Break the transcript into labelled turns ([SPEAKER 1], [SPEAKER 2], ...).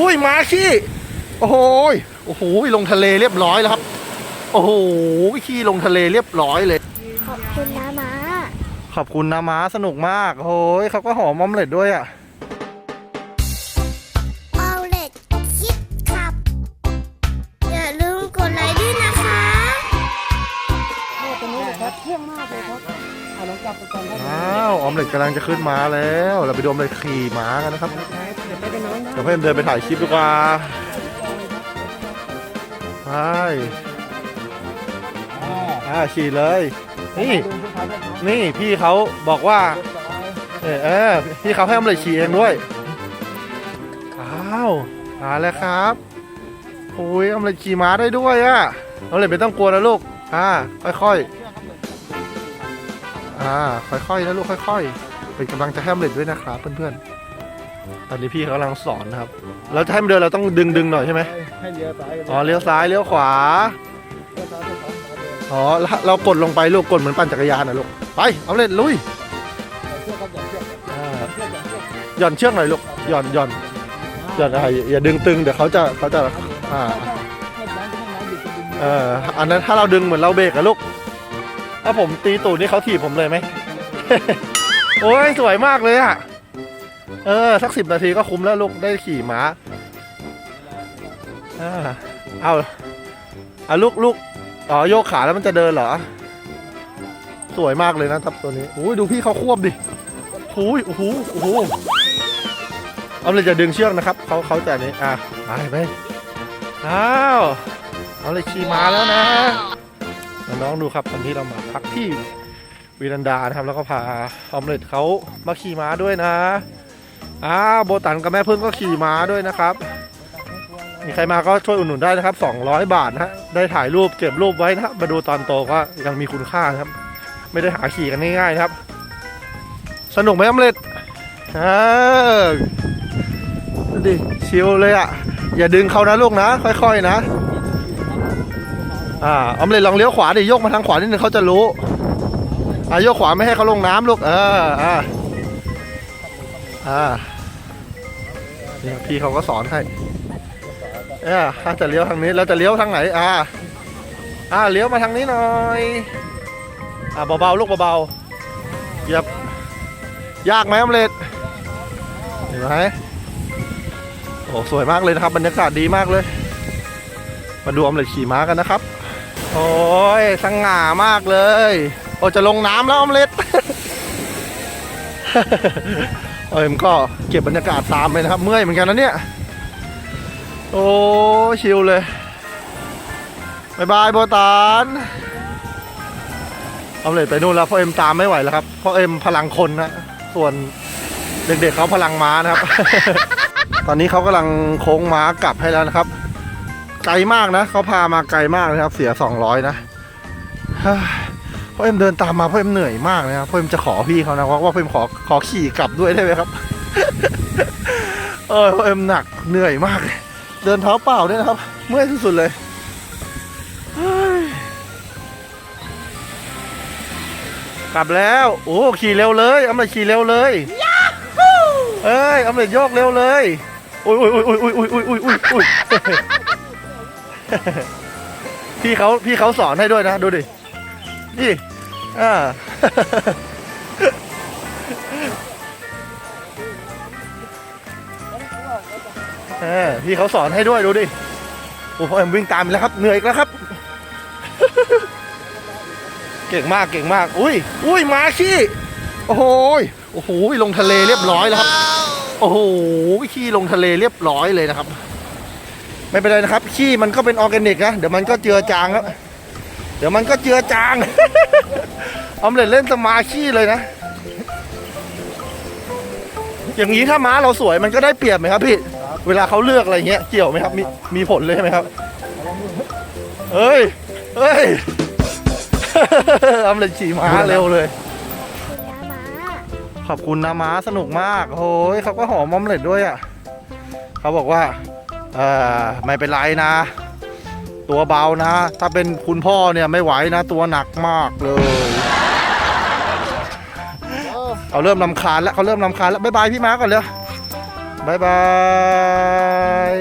[SPEAKER 1] อุ้ยมาขี้โอ้โหยโอ้โหลงทะเลเรียบร้อยแล้วครับ โอ้โหขี้ลงทะเลเรียบร้อยเลย
[SPEAKER 2] ขอบคุณนะม้า
[SPEAKER 1] ขอบคุณนะม้าสนุกมากโอ้ยเขาก็หอมออมเล็ตด้วยอะ
[SPEAKER 2] เอาเล็ดคิดขับ อย่าลืมกดไลค์ด้วยนะคะ
[SPEAKER 3] ตรงนี้ครับเที่ยงมากเลยครับเอาลองกลับไปก่อนครับ
[SPEAKER 1] อ้าวออมเล็ตกำลังจะขึ้นม้าแล้ว เราไปดูออมเล็ตขี่ม้ากันนะครับ
[SPEAKER 3] เดี๋ยวไปกันน้
[SPEAKER 1] เพื่อนเดินไปถ่ายคลิปดีกว่าไปอ่าขี่เลย นี่ นี่พี่เขาบอกว่า เออเออพี่เขาให้ออมเล็ตขี่เองด้วย อ้าวมาแล้วครับโอ้ยออมเล็ตขี่ม้าได้ด้วยอะออมเล็ตไม่ต้องกลัวนะลูก อ่า ค่อยๆ อ่า ค่อยๆนะลูกค่อยๆ เป็นกำลังใจให้ออมเล็ตด้วยนะครับเพื่อนๆ ตอนนี้พี่เขากำลังสอนนะครับ เราจะให้มันเดินเราต้องดึงดึงๆหน่อยใช่ไหม
[SPEAKER 3] ให้เลี้ยวซ้าย
[SPEAKER 1] อ๋อเลี้ยวซ้ายเลี้ยวขวา
[SPEAKER 3] เลี้ยวซ้ายเลี้ยวขวาเดิน
[SPEAKER 1] อ๋อแล้วเรากดลงไปลูกกดเหมือนปั่นจักรยานนะลูก ไปเอาเลยลุย
[SPEAKER 3] เชือกครับอย่าเชือก
[SPEAKER 1] อ่า
[SPEAKER 3] เชือกอย่าเชือก
[SPEAKER 1] หย่อนเชือกหน่อยลูกหย่อนหย่อนหย่อนอะไรอย่าดึงตึงเดี๋ยวเขาจะเขาจะ อ่า
[SPEAKER 3] ให้น้ำให้น้ำหยุดจะดึง
[SPEAKER 1] เอออันนั้นถ้าเราดึงเหมือนเราเบรกอะลูก ถ้าผมตีตูดนี่เขาถีบผมเลยไหม โอ้ยสวยมากเลยอะ เออ สักสิบนาทีก็คุ้มแล้วลูกได้ขี่ม้าอ่าเอาเอาลูกลูกอ๋อโยกขาแล้วมันจะเดินเหรอ สวยมากเลยนะครับตัวนี้โอ้ยดูพี่เขาควบดิโอ้ยโอ้โหโอ้โหเอาเลยจะดึงเชือกนะครับเขาเขาจะนี้อะไปไปอ้าวเอาเลยขี่มาแล้วนะน้องดูครับตอนที่เรามาพักที่วีรันดานะครับแล้วก็พาออมเล็ตเขามาขี่ม้าด้วยนะ อ้าวโบตันกับแม่พึ่งก็ขี่ม้าด้วยนะครับ มีใครมาก็ช่วยอุดหนุนได้นะครับ 200 บาทนะฮะได้ถ่ายรูปเก็บรูปไว้นะมาดูตอนโตก็ยังมีคุณค่านะครับ ไม่ได้หาขี่กันง่ายๆนะครับ สนุกไหมอมเล็ตเออดูดิชิลเลยอะ อย่าดึงเขานะลูกนะ ค่อย ๆนะ อ่าออมเล็ตลองเลี้ยวขวาดิโยกมาทางขวานิดนึงเขาจะรู้อ่าโยกขวาไม่ให้เขาลงน้ำลูกเอออ่าอ่า นี่พี่เขาก็สอนให้เออถ้าจะเลี้ยวทางนี้แล้วจะเลี้ยวทางไหน อ่า อ่าเลี้ยวมาทางนี้หน่อย อ่าเบาๆลูกเบาๆเหยียบยากไหมอมเล็ตเห็นไหมโอ้สวยมากเลยนะครับ บรรยากาศดีมากเลย มาดูอมเล็ตขี่ม้ากันนะครับ โอ้ยสง่ามากเลย โอ้จะลงน้ำแล้วอมเล็ต เอ้ยมันก็เก็บบรรยากาศตามไปนะครับ เมื่อยเหมือนกันนะเนี่ย โอ้ชิลเลยบายบายโบตานออมเล็ตไปนู่นแล้วพ่อเอ็มตามไม่ไหวแล้วครับพ่อเอ็มพลังคนนะส่วนเด็กๆเขาพลังม้านะครับ ตอนนี้เขากำลังโค้งม้ากลับให้แล้วนะครับ ไกลมากนะเขาพามาไกลมากนะครับ เสีย200นะเฮ้ย พ่อเอ็มเดินตามมาพ่อเอ็มเหนื่อยมากเลยนะพ่อเอ็มจะขอพี่เขานะว่าว่าพ่อเอ็มขอขอขี่กลับด้วยได้ไหมครับ เออพ่อเอ็มหนักเหนื่อยมากเลยเดินเท้าเปล่าด้วยนะครับ เมื่อยที่สุดเลยเฮ้ยกลับแล้ว โอ้ขี่เร็วเลยอำเลยขี่เร็วเลยเอ้ยอำเลยโยกเร็วเลยอุ้ยอุ้ยอุ้ยอุ้ยอุ้ยอุ้ยอุ้ยอุ้ยอุ้ยพี่เขาพี่เขาสอนให้ด้วยนะ ดูดิ นี่อ่าเออพี่เขาสอนให้ด้วยดูดิโอ้พ่อเอ็มวิ่งตามแล้วครับ เหนื่อยแล้วครับ เก่งมากเก่งมาก อุ้ยอุ้ยมาขี้โอ้โหโอ้โหลงทะเลเรียบร้อยแล้วครับ โอ้โหขี้ลงทะเลเรียบร้อยเลยนะครับ ไม่เป็นไรนะครับ ขี้มันก็เป็นออร์แกนิกนะ เดี๋ยวมันก็เจือจางครับ เดี๋ยวมันก็เจือจาง ออมเล็ตเล่นสมาขี้เลยนะ อย่างนี้ถ้าม้าเราสวยมันก็ได้เปรียบไหมครับพี่ เวลาเขาเลือกอะไรเงี้ยเกี่ยวไหมครับ มีมีผลเลยใช่ไหมครับ เอ้ยเอ้ย ออมเล็ตขี่ม้าเร็วเลย ขอบคุณนะม้าสนุกมากโอ้ยเขาก็หอมออมเล็ตด้วยอะ เขาบอกว่า เออไม่เป็นไรนะ ตัวเบานะ ถ้าเป็นคุณพ่อเนี่ยไม่ไหวนะ ตัวหนักมากเลย เขาเริ่มลำคาญแล้วเขาเริ่มลำคาญแล้วบายบายพี่ม้าก่อนเลยบายบาย